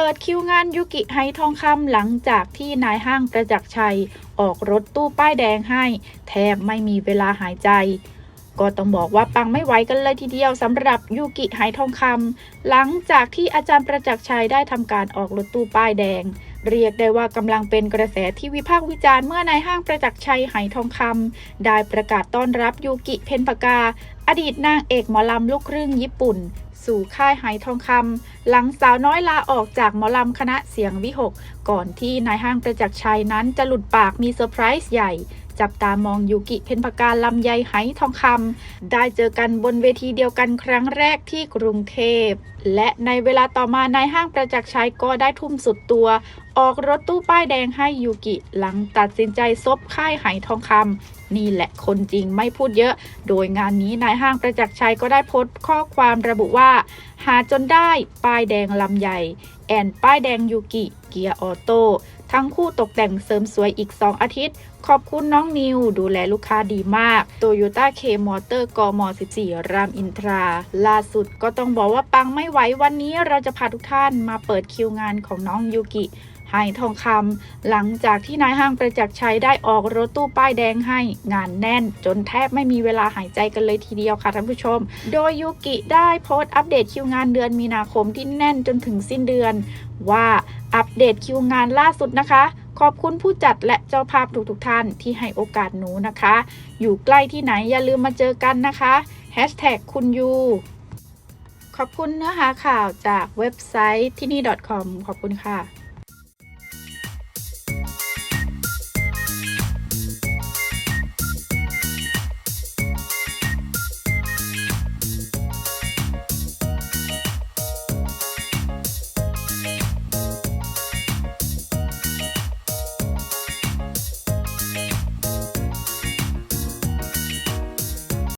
เปิดคิวงานยุกิไฮทองคำหลังจากที่นายห้างประจักษ์ชัย ออกรถตู้ป้ายแดงให้ แทบไม่มีเวลาหายใจ ก็ต้องบอกว่าปังไม่ไหวกันเลยทีเดียวสำหรับยูกิไหทองคำหลังจากที่อาจารย์ประจักษ์ชัยได้ทำการออกรถตู้ป้ายแดง เรียกได้ว่ากำลังเป็นกระแสที่วิพากษ์วิจารณ์เมื่อนายห้างประจักษ์ชัยไหทองคำได้ประกาศต้อนรับยูกิเพนปากา อดีตนางเอกหมอลำลูกครึ่งญี่ปุ่น สู่ค่ายไหทองคำหลังสาวน้อยลาออกจากหมอลำคณะเสียงวิหก ก่อนที่นายห้างประจักษ์ชัยนั้นจะหลุดปากมีเซอร์ไพรส์ใหญ่ จับตามองยูกิเพนปากาลำไยไหทองคำได้เจอกันบนเวทีเดียวกันครั้งแรกที่กรุงเทพ และในเวลาต่อมานายห้างประจักษ์ชัยก็ได้ทุ่มสุดตัว ออกรถตู้ป้ายแดงให้ยูกิ หลังตัดสินใจซบค่ายไหทองคำ นี่แหละคนจริงไม่พูดเยอะ โดยงานนี้นายห้างประจักษ์ชัยก็ได้โพสต์ข้อความระบุว่า หาจนได้ป้ายแดงลำใหญ่ แอนป้ายแดงยูกิเกียร์ออโต้ทั้งคู่ตกแต่งเสริมสวยอีก 2 อาทิตย์ ขอบคุณน้องนิว ดูแลลูกค้าดีมาก โตโยต้าเคมอเตอร์กม 14 รามอินทรา ล่าสุดก็ต้องบอกว่าปังไม่ไหววันนี้เราจะพาทุกท่านมาเปิดคิวงานของน้องยูกิ ให้ทองคำหลังจากที่นายห้างประจักษ์ชัยได้ออกรถตู้ป้ายแดงให้งานแน่น จนแทบไม่มีเวลาหายใจกันเลยทีเดียวค่ะท่านผู้ชม โดยยูกิได้โพสต์อัปเดตคิวงานเดือนมีนาคมที่แน่นจนถึงสิ้นเดือน ว่าอัปเดตคิวงานล่าสุดนะคะขอบคุณผู้จัดและเจ้าภาพทุกๆท่านที่ให้โอกาสหนูนะคะ อยู่ใกล้ที่ไหนอย่าลืมมาเจอกันนะคะ Hashtag คุณยูขอบคุณเนื้อหาข่าวจากเว็บไซต์ที่นี่ .com ขอบคุณค่ะ